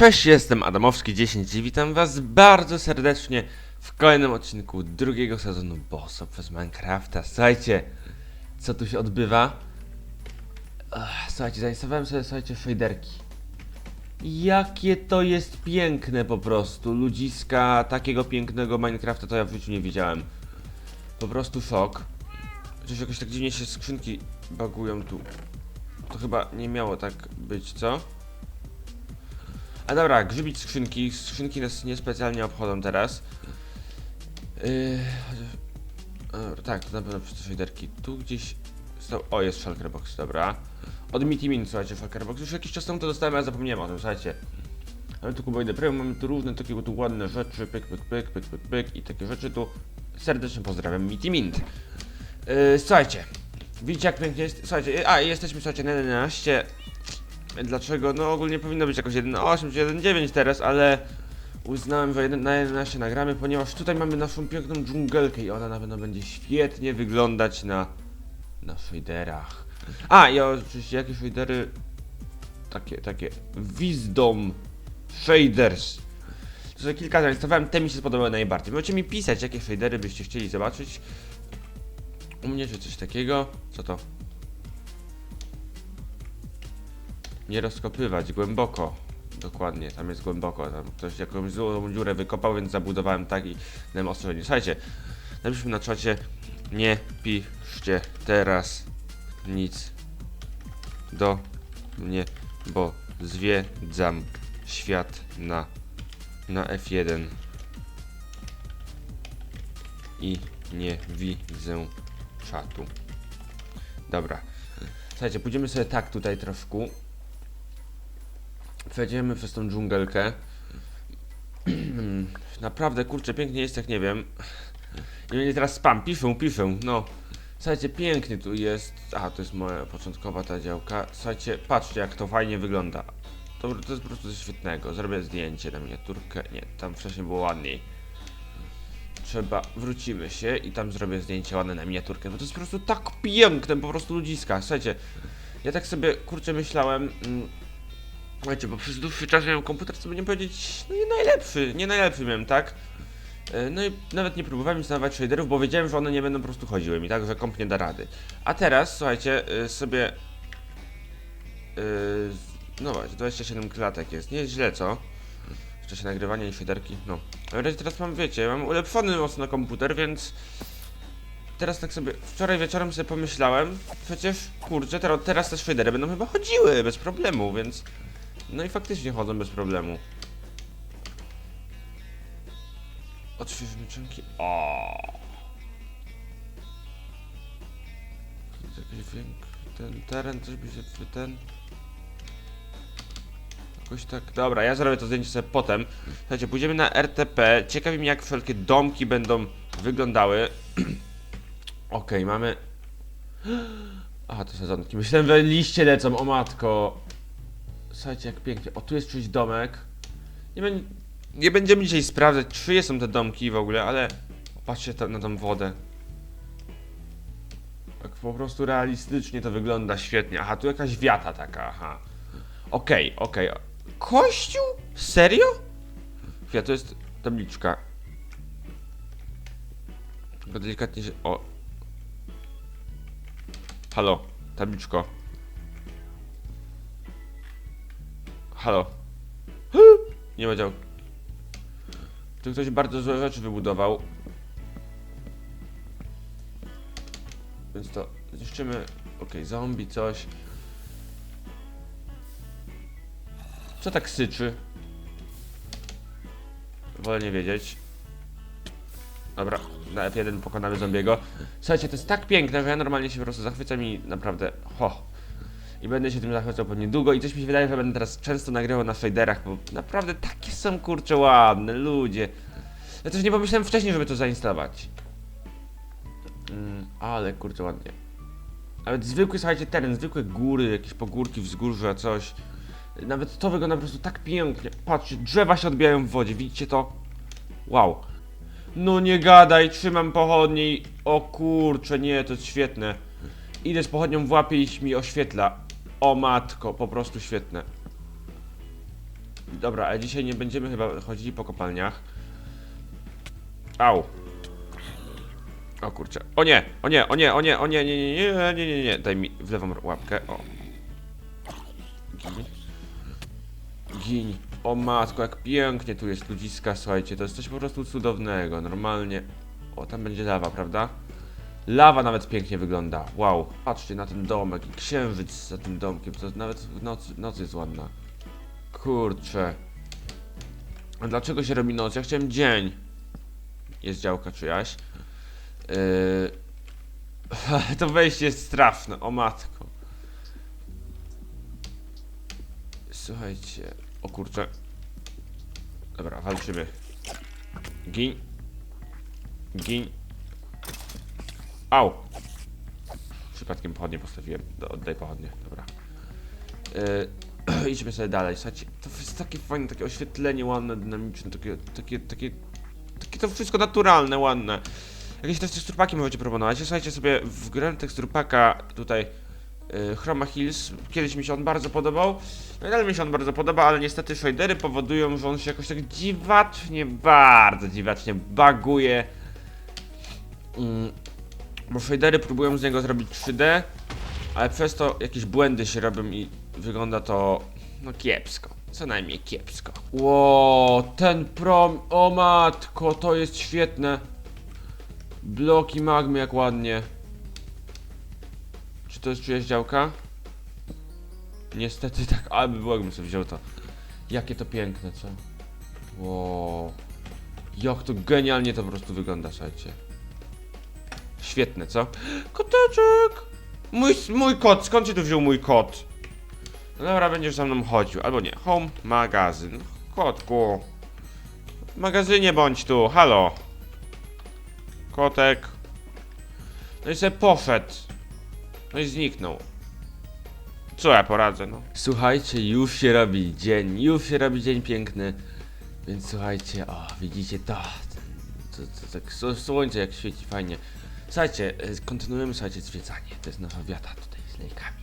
Cześć, jestem Adamowski10 i witam was bardzo serdecznie w kolejnym odcinku drugiego sezonu Boss przez Minecrafta. Słuchajcie, co tu się odbywa? Słuchajcie, zainstalowałem sobie, słuchajcie, shaderki. Jakie to jest piękne po prostu. Ludziska takiego pięknego Minecrafta to ja w życiu nie widziałem. Po prostu szok. Chociaż jakoś tak dziwnie się skrzynki bagują tu. To chyba nie miało tak być, co? A dobra, grzybić skrzynki. Skrzynki nas niespecjalnie obchodzą teraz. Yy, dobra, tak, to na pewno przez te shaderki. Tu gdzieś. Stał, o, jest Shulker Box, dobra. Od Meaty Min, słuchajcie, Shulker Box. Już jakiś czas temu to dostałem, ale zapomniałem o tym, słuchajcie. Mamy tu kuboidę premium, mamy tu różne takie tu ładne rzeczy, pyk, pyk, pyk, pyk, pyk, pyk i takie rzeczy tu. Serdecznie pozdrawiam, Meaty Mint. Yy, słuchajcie, widzicie jak pięknie jest? Słuchajcie, a jesteśmy, słuchajcie, na 11. Dlaczego? No ogólnie powinno być jakoś 1.8 czy 1.9 teraz, ale uznałem, że na 11 nagramy, ponieważ tutaj mamy naszą piękną dżungelkę i ona na pewno będzie świetnie wyglądać na, na shaderach. A, i oczywiście jakie shadery? Takie, takie Wisdom Shaders. To kilka zainstalowałem, te mi się spodobały najbardziej. Możecie mi pisać, jakie shadery byście chcieli zobaczyć. U mnie czy coś takiego. Co to? Nie rozkopywać głęboko. Dokładnie, tam jest głęboko. Tam ktoś jakąś złą dziurę wykopał, więc zabudowałem tak i dałem ostrzeżenie. Słuchajcie, napiszmy na czacie, nie piszcie teraz nic do mnie, bo zwiedzam świat na, na F1 i nie widzę czatu. Dobra. Słuchajcie, pójdziemy sobie tak tutaj troszkę. Przejdziemy przez tą dżungelkę. Naprawdę, kurczę, pięknie jest, jak nie wiem. I będzie teraz spam, piszę, piszę, no. Słuchajcie, pięknie tu jest. A, to jest moja początkowa ta działka. Słuchajcie, patrzcie, jak to fajnie wygląda. To, to jest po prostu coś świetnego. Zrobię zdjęcie na miniaturkę. Nie, tam wcześniej było ładniej. Trzeba, wrócimy się i tam zrobię zdjęcie ładne na miniaturkę, bo to jest po prostu tak piękne, po prostu ludziska. Słuchajcie, ja tak sobie, kurczę, myślałem... Mm, Słuchajcie, bo przez dłuższy czas miałem komputer, co by nie powiedzieć, no nie najlepszy, nie najlepszy miałem, tak? E, No i nawet nie próbowałem instalować shaderów, bo wiedziałem, że one nie będą po prostu chodziły mi, tak? Że komp nie da rady. A teraz, słuchajcie, e, sobie... e, No właśnie, 27 klatek jest, nie jest źle, co? W czasie nagrywania i shaderki, no. Ale teraz mam, wiecie, mam ulepszony mocno komputer, więc... Teraz tak sobie, wczoraj wieczorem sobie pomyślałem, przecież, kurczę, teraz te shadery będą chyba chodziły bez problemu, więc... No i faktycznie chodzą bez problemu. Odświeżmy czynki. O. Ten teren, coś by się ten. Jakoś tak. Dobra, ja zrobię to zdjęcie sobie potem. Słuchajcie, pójdziemy na RTP. Ciekawi mnie, jak wszelkie domki będą wyglądały. Okej, mamy. Aha, to sezonki. Myślałem, że liście lecą, o matko. Słuchajcie, jak pięknie. O, tu jest czyjś domek. Nie, bę- nie będziemy dzisiaj sprawdzać, czyje są te domki w ogóle, ale patrzcie na tą wodę. Tak po prostu realistycznie to wygląda świetnie. Aha, tu jakaś wiata taka, aha. Okej, okej. Kościół? Serio? Chwila, to jest tabliczka. Tylko delikatnie się... O. Halo, tabliczko. Halo. Nie ma działki. Tu ktoś bardzo złe rzeczy wybudował. Więc to zniszczymy. Okej, zombie, coś. Co tak syczy? Wolę nie wiedzieć. Dobra, na F1 pokonamy zombiego. Słuchajcie, to jest tak piękne, że ja normalnie się po prostu zachwycam i naprawdę... Ho! I będę się tym zachwycał po niedługo i coś mi się wydaje, że będę teraz często nagrywał na shaderach, bo naprawdę takie są kurcze ładne, ludzie. Ja też nie pomyślałem wcześniej, żeby to zainstalować. Mm, ale kurczę ładnie. Nawet zwykły, słuchajcie, teren, zwykłe góry, jakieś pogórki, wzgórza, coś. Nawet to wygląda po prostu tak pięknie. Patrzcie, drzewa się odbijają w wodzie, widzicie to? Wow. No nie gadaj, trzymam pochodnie i... O kurcze, nie, to jest świetne. Idę z pochodnią w łapie i mi oświetla. O matko, po prostu świetne. dobra, ale dzisiaj nie będziemy chyba chodzili po kopalniach. Au. O kurczę. O nie, o nie, o nie, o nie, o nie, nie, nie, nie, nie, nie, nie. Daj mi w lewą łapkę. O. Gin. O matko, jak pięknie tu jest ludziska, słuchajcie, to jest coś po prostu cudownego, normalnie. O, tam będzie lawa, prawda? Lawa nawet pięknie wygląda. Wow. Patrzcie na ten domek i księżyc za tym domkiem. To nawet w nocy, noc jest ładna. Kurczę. A dlaczego się robi noc? Ja chciałem dzień. Jest działka czyjaś. Yy... to wejście jest straszne, o matko. Słuchajcie. O kurczę. Dobra, walczymy. Gin. Gin. Au! Przypadkiem pochodnie postawiłem. Oddaj pochodnie, dobra. Yy, idźmy sobie dalej. Słuchajcie, to jest takie fajne, takie oświetlenie ładne, dynamiczne, takie, takie, takie, takie to wszystko naturalne, ładne. Jakieś też teksturpaki możecie proponować. Słuchajcie sobie, wgrałem teksturpaka tutaj yy, Chroma Hills. Kiedyś mi się on bardzo podobał. No i dalej mi się on bardzo podoba, ale niestety shadery powodują, że on się jakoś tak dziwacznie, bardzo dziwacznie baguje. Mm, bo shadery próbują z niego zrobić 3D, ale przez to jakieś błędy się robią i wygląda to no kiepsko. Co najmniej kiepsko. Ło, ten prom... O matko, to jest świetne. Bloki magmy jak ładnie. Czy to jest czyjaś działka? Niestety tak, ale by było jakbym sobie wziął to. Jakie to piękne, co? Ło. Jak to genialnie to po prostu wygląda, słuchajcie. Świetne, co? Koteczek! Mój, mój kot, skąd się tu wziął mój kot? No dobra, będziesz za mną chodził, albo nie. Home, magazyn. Kotku. W magazynie bądź tu, halo. Kotek. No i sobie poszedł. No i zniknął. Co ja poradzę, no? Słuchajcie, już się robi dzień, już się robi dzień piękny. Więc słuchajcie, o, widzicie to? To, to, tak słońce jak świeci fajnie. Słuchajcie, e, kontynuujemy, słuchajcie, zwiedzanie. To jest nasza wiata tutaj z lejkami.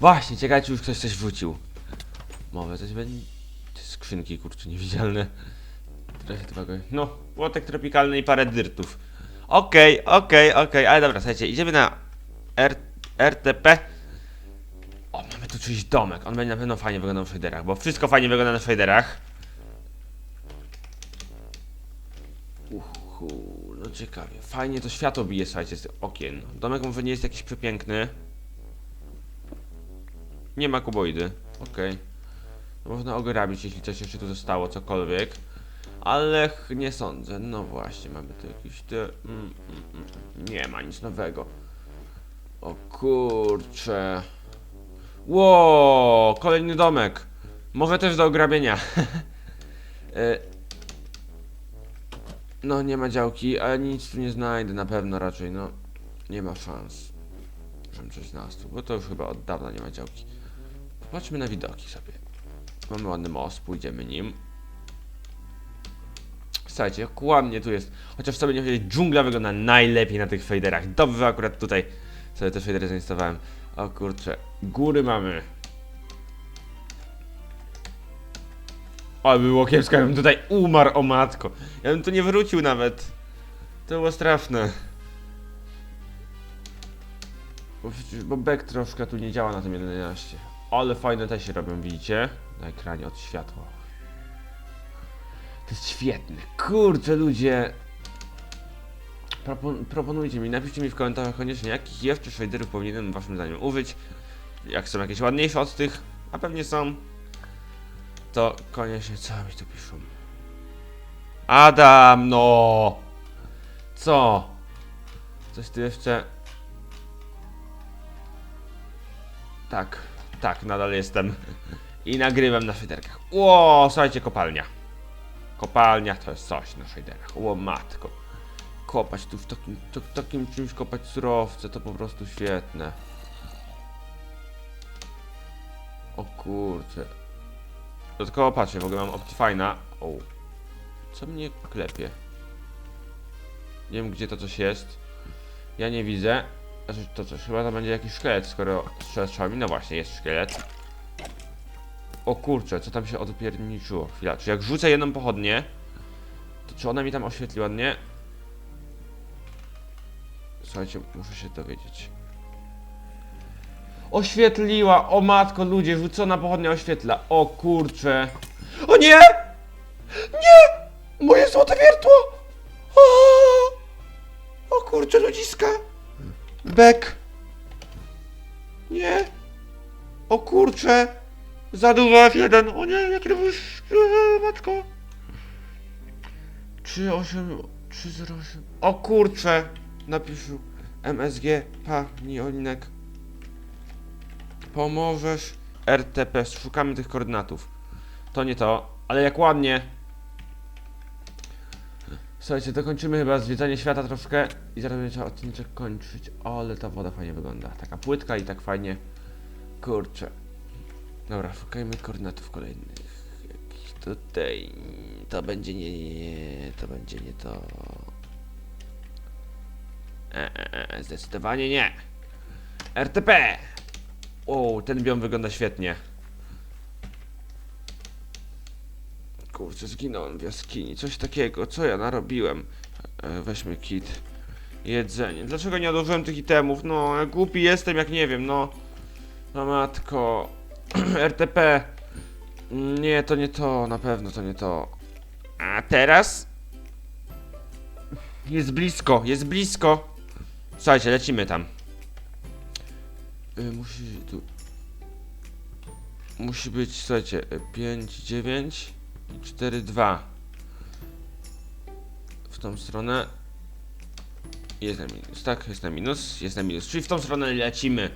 Właśnie, ciekawe, czy już ktoś coś wrzucił. Mowę, coś będzie... Te skrzynki, kurczę, niewidzialne. Trochę tego... No, łotek tropikalny i parę dyrtów. Okej, okej, okej, ale dobra, słuchajcie, idziemy na R... RTP. O, mamy tu czyjś domek. On będzie na pewno fajnie wyglądał w shaderach, bo wszystko fajnie wygląda na shaderach. Uhu, no ciekawie. Fajnie to światło bije, słuchajcie, z okien. Domek może nie jest jakiś przepiękny. Nie ma kuboidy. Okej. No Można ograbić, jeśli coś jeszcze tu zostało, cokolwiek. Ale nie sądzę. No właśnie, mamy tu jakieś te... Mm, mm, mm. Nie ma nic nowego. O kurcze. Ło, kolejny domek. Może też do ograbienia. No nie ma działki, ale nic tu nie znajdę na pewno raczej, no. Nie ma szans. Żebym coś znalazł, bo to już chyba od dawna nie ma działki. Popatrzmy na widoki sobie. Mamy ładny most, pójdziemy nim. Słuchajcie, jak ładnie tu jest. Chociaż sobie nie powiedzieć, dżungla wygląda najlepiej na tych faderach. Dobrze, akurat tutaj sobie te fadery zainstalowałem. O kurczę, góry mamy. O, było kiepsko, ja bym tutaj umarł, o matko. Ja bym tu nie wrócił nawet. To było straszne. Bo, bo back troszkę tu nie działa na tym 11. Ale fajne te się robią, widzicie? Na ekranie od światła. To jest świetne. Kurczę, ludzie. Propon proponujcie mi, napiszcie mi w komentarzach koniecznie, jakich jeszcze shaderów powinienem waszym zdaniem użyć. Jak są jakieś ładniejsze od tych, a pewnie są. To koniecznie co mi tu piszą? Adam, no! Co? Coś tu jeszcze? Tak, tak, nadal jestem. I nagrywam na szyderkach. Ło, słuchajcie, kopalnia. Kopalnia to jest coś na shaderach. Ło matko. Kopać tu w takim, to, takim czymś kopać surowce to po prostu świetne. O kurczę. Dodatkowo patrzcie, w ogóle mam Optifine'a. O. Co mnie klepie? Nie wiem gdzie to coś jest. Ja nie widzę. Znaczy to coś, chyba to będzie jakiś szkielet, skoro strzelasz strzałami. No właśnie, jest szkielet. O kurczę, co tam się odpierniczyło? Chwila, czy jak rzucę jedną pochodnię, to czy ona mi tam oświetli ładnie? Słuchajcie, muszę się dowiedzieć. Oświetliła! O matko, ludzie, rzucona pochodnia oświetla. O kurczę. O nie! Nie! Moje złote wiertło! O, o kurczę, ludziska! Bek! Nie! O kurczę! Za dużo F1! O nie, jaki to był sz- matko! 38, 308. O kurczę! Napiszę MSG, pani Olinek. Pomożesz. RTP, szukamy tych koordynatów. To nie to, ale jak ładnie. Słuchajcie, dokończymy chyba zwiedzanie świata troszkę i zaraz będzie trzeba odcinek kończyć. O, ale ta woda fajnie wygląda. Taka płytka i tak fajnie. Kurczę. Dobra, szukajmy koordynatów kolejnych. Jakiś tutaj. To będzie nie, nie, nie, to będzie nie to. E, e, e, zdecydowanie nie. RTP! O, ten biom wygląda świetnie. Kurczę, zginąłem w jaskini. Coś takiego. Co ja narobiłem? E, weźmy kit. Jedzenie. Dlaczego nie odłożyłem tych itemów? No, głupi jestem, jak nie wiem, no. No matko. RTP. Nie, to nie to. Na pewno to nie to. A teraz? Jest blisko, jest blisko. Słuchajcie, lecimy tam. Y, musi tu. Musi być, słuchajcie, 5, 9 i 4, 2. W tą stronę. Jest na minus, tak? Jest na minus, jest na minus. Czyli w tą stronę lecimy.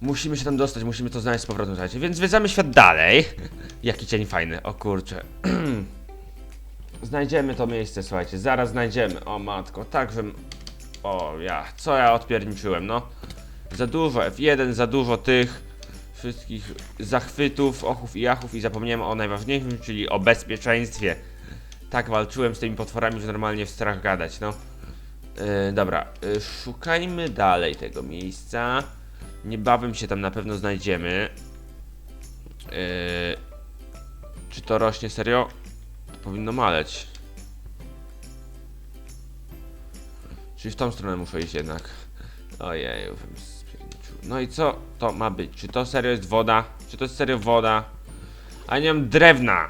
Musimy się tam dostać, musimy to znaleźć z powrotem, słuchajcie. Więc zwiedzamy świat dalej. Jaki cień fajny, o kurczę. Znajdziemy to miejsce, słuchajcie, zaraz znajdziemy. O matko, tak żem... O ja, co ja odpierniczyłem, no. Za dużo F1, za dużo tych wszystkich zachwytów, ochów i jachów i zapomniałem o najważniejszym, czyli o bezpieczeństwie. Tak walczyłem z tymi potworami, że normalnie w strach gadać, no. Yy, dobra, yy, szukajmy dalej tego miejsca. Niebawem się tam na pewno znajdziemy. Yy, czy to rośnie serio? To powinno maleć. Czyli w tą stronę muszę iść jednak. Ojej. No i co to ma być? Czy to serio jest woda? Czy to jest serio woda? A nie mam drewna!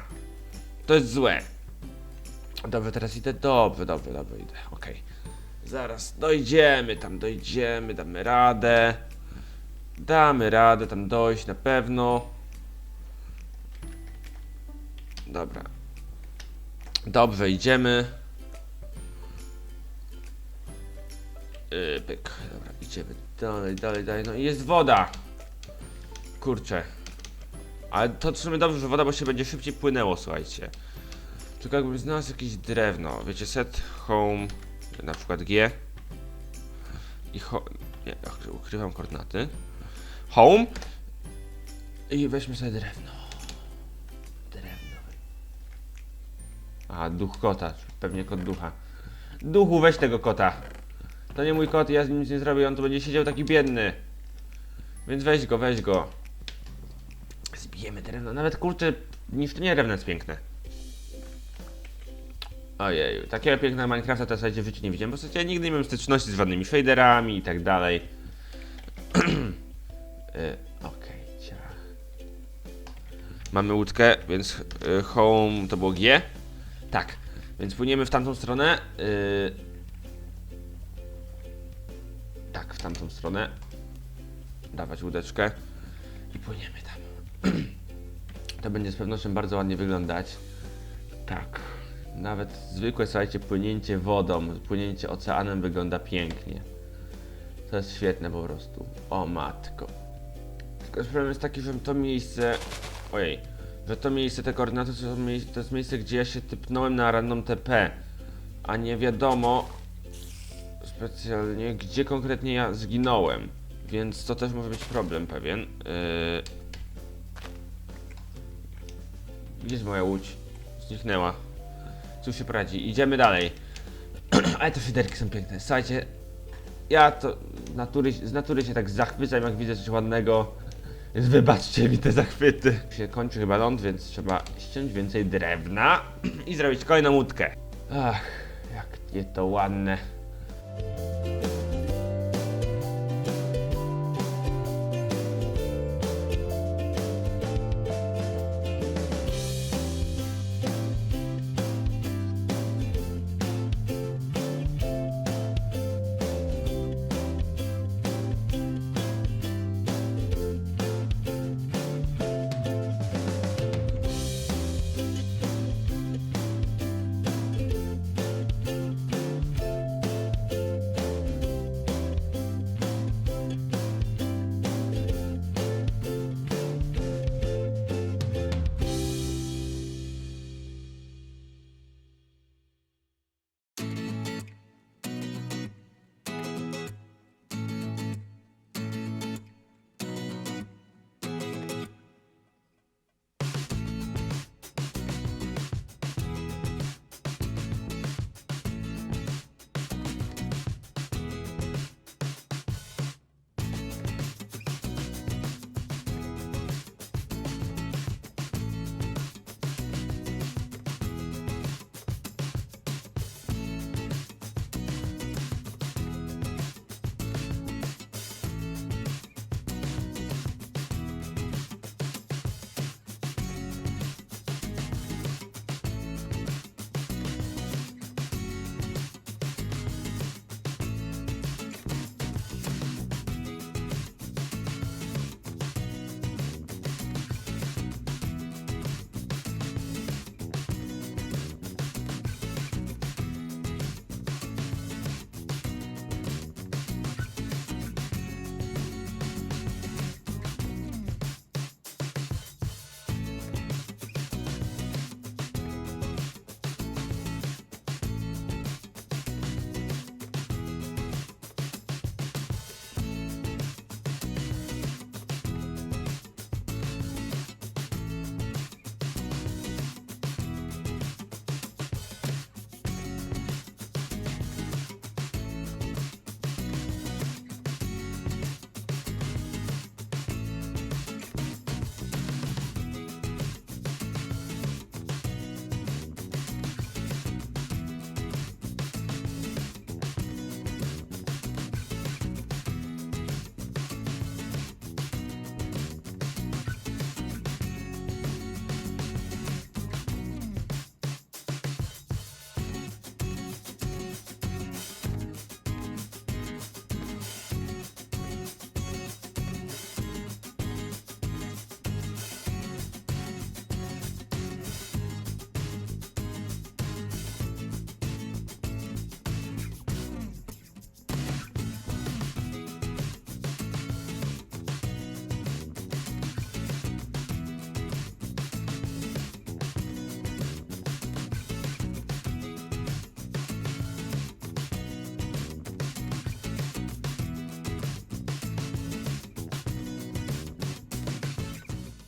To jest złe. Dobrze, teraz idę. Dobrze, dobrze, dobrze idę. Okej. Zaraz dojdziemy tam, dojdziemy, damy radę. Damy radę tam dojść na pewno. Dobra. Dobrze, idziemy. Yy, pyk. Dobra, idziemy dalej, dalej, dalej. No i jest woda. Kurczę. Ale to sumie dobrze, że woda, bo się będzie szybciej płynęło, słuchajcie. Tylko jakbym znalazł jakieś drewno. Wiecie, set home, na przykład G. I ho... Nie, ukrywam koordynaty. Home. I weźmy sobie drewno. Drewno. A, duch kota. Pewnie kot ducha. Duchu, weź tego kota. To nie mój kot, ja z nim nic nie zrobię, on tu będzie siedział taki biedny. Więc weź go, weź go. Zbijemy drewno. Nawet kurczę, niszczenie drewna jest piękne. Ojeju, takiego pięknego Minecrafta to zasadzie w życiu nie widziałem, bo ja nigdy nie miałem styczności z żadnymi shaderami i tak dalej. y, Okej, ciach. Mamy łódkę, więc y, home to było G. Tak, więc płyniemy w tamtą stronę. Y, tak, w tamtą stronę. Dawać łódeczkę i płyniemy tam. to będzie z pewnością bardzo ładnie wyglądać. Tak. Nawet zwykłe, słuchajcie, płynięcie wodą, płynięcie oceanem wygląda pięknie. To jest świetne po prostu. O matko. Tylko problem jest taki, że to miejsce... Ojej. Że to miejsce, te koordynaty to jest miejsce, gdzie ja się typnąłem na random TP. A nie wiadomo specjalnie, gdzie konkretnie ja zginąłem. Więc to też może być problem pewien. Yy... Gdzie jest moja łódź? Zniknęła. Cóż się poradzi, idziemy dalej. Ale te szyderki są piękne. Słuchajcie, ja to natury, z natury się tak zachwycam, jak widzę coś ładnego. Więc wybaczcie mi te zachwyty. Się kończy chyba ląd, więc trzeba ściąć więcej drewna i zrobić kolejną łódkę. Ach, jak nie to ładne.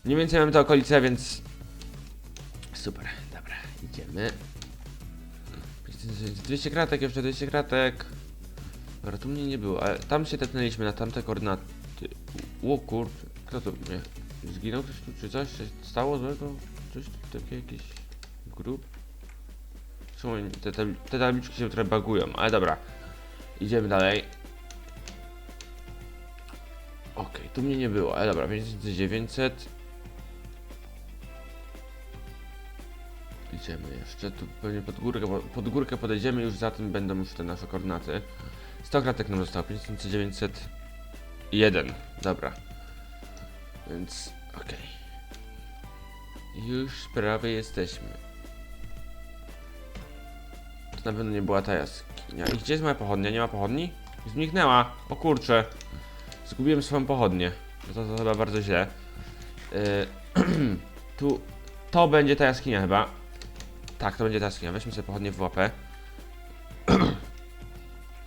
Mniej więcej mamy te okolice, więc... Super, dobra, idziemy. 200 kratek, jeszcze 200 kratek. Dobra, tu mnie nie było, ale tam się tepnęliśmy na tamte koordynaty. O kurczę, kto to mnie? Zginął ktoś tu, czy coś stało złego? Coś tu, takie jakieś grup? Są te, te, te tabliczki się trochę bagują, ale dobra. Idziemy dalej. Okej, tu mnie nie było, ale dobra, 5900. Idziemy jeszcze, tu pewnie pod górkę, pod górkę podejdziemy, już za tym będą już te nasze koordynaty. 100 kratek nam zostało, 5901, dobra. Więc, okej. Już prawie jesteśmy. To na pewno nie była ta jaskinia. I gdzie jest moja pochodnia? Nie ma pochodni? Zniknęła, o kurczę. Zgubiłem swoją pochodnię. No to, to chyba bardzo źle. Yy, tu, to będzie ta jaskinia chyba. Tak, to będzie ta jaskinia. Weźmy sobie pochodnie w łapę.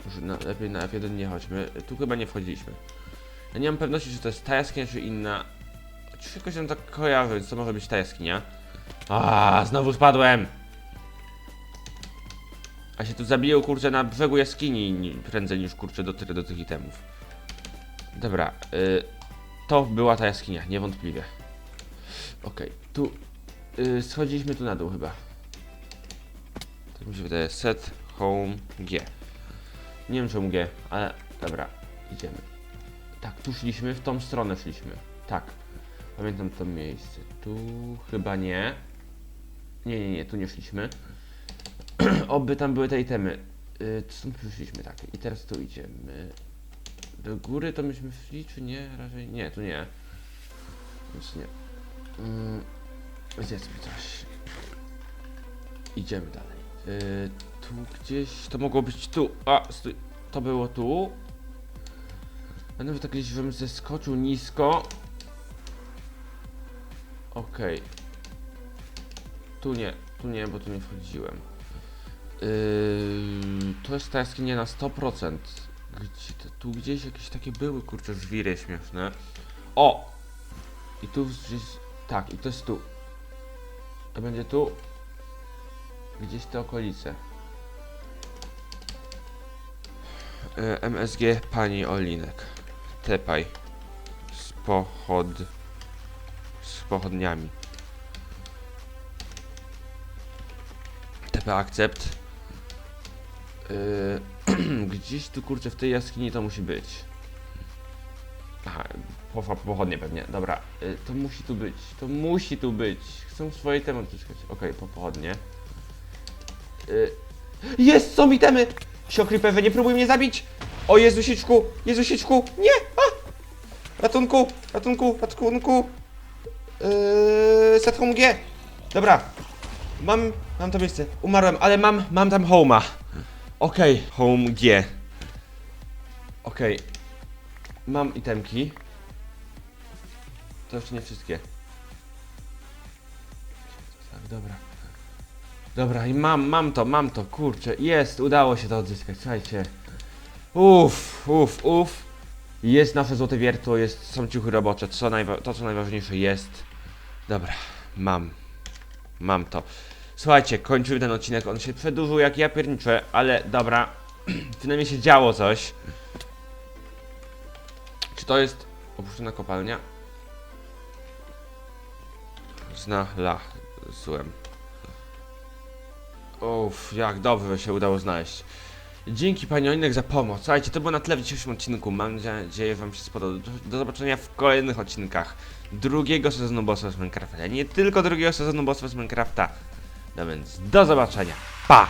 Może na, lepiej na F1 nie chodźmy. Tu chyba nie wchodziliśmy. Ja nie mam pewności, czy to jest ta jaskinia, czy inna. Jakoś się tak kojarzy, to może być ta jaskinia. A, znowu spadłem! A się tu zabiję, kurczę, na brzegu jaskini ni- prędzej niż, kurczę, dotrę do tych itemów. Dobra, y, to była ta jaskinia, niewątpliwie. Okej, tu y, schodziliśmy tu na dół chyba. Tak mi się wydaje. Set home G. Nie wiem czemu G, ale dobra, idziemy. Tak, tu szliśmy, w tą stronę szliśmy. Tak. Pamiętam to miejsce. Tu chyba nie. Nie, nie, nie, tu nie szliśmy. Oby tam były te itemy. Yy, stąd przyszliśmy, tak. I teraz tu idziemy. Do góry to myśmy szli, czy nie? Raczej nie, tu nie. Więc nie. Mm, zjedzmy coś. Idziemy dalej. Yy, tu gdzieś, to mogło być tu. A, stój. To było tu. Nawet tak gdzieś żebym zeskoczył nisko. Okej. Tu nie, tu nie, bo tu nie wchodziłem. Yy, to jest ta jaskinia na 100%. Gdzie to, tu gdzieś jakieś takie były, kurczę, żwiry śmieszne. O! I tu gdzieś, tak, i to jest tu. To będzie tu. Gdzieś te okolice. Yy, MSG Pani Olinek. Tepaj. Z pochod... Z pochodniami. TP Accept. Yy, gdzieś tu kurczę w tej jaskini to musi być. Aha, po, po, pochodnie pewnie. Dobra, yy, to musi tu być. To musi tu być. Chcę swoje temy odzyskać. Okej, po pochodnie. Yy, jest! Są itemy! Siokrypewe, nie próbuj mnie zabić! O Jezusiczku! Jezusiczku! Nie! A! Ratunku! Ratunku! Ratunku! Yy, set home G! Dobra. Mam, mam to miejsce. Umarłem, ale mam, mam tam homa. Okej, home G. Okej. Mam itemki. To jeszcze nie wszystkie. Tak, dobra. Dobra, i mam, mam to, mam to, kurczę, jest, udało się to odzyskać, słuchajcie. Uff, uff, uff. Jest nasze złote wiertło, jest, są ciuchy robocze, co to co najważniejsze jest. Dobra, mam. Mam to. Słuchajcie, kończymy ten odcinek, on się przedłużył jak ja pierniczę, ale dobra. Przynajmniej się działo coś. Czy to jest opuszczona kopalnia? Znalazłem. Uff, jak dobrze się udało znaleźć. Dzięki Pani Olinek za pomoc. Słuchajcie, to było na tyle w dzisiejszym odcinku. Mam nadzieję, że Wam się spodobało. Do, do zobaczenia w kolejnych odcinkach drugiego sezonu Bossa z Minecrafta. Nie tylko drugiego sezonu Bossa z Minecrafta. No więc do zobaczenia. Pa!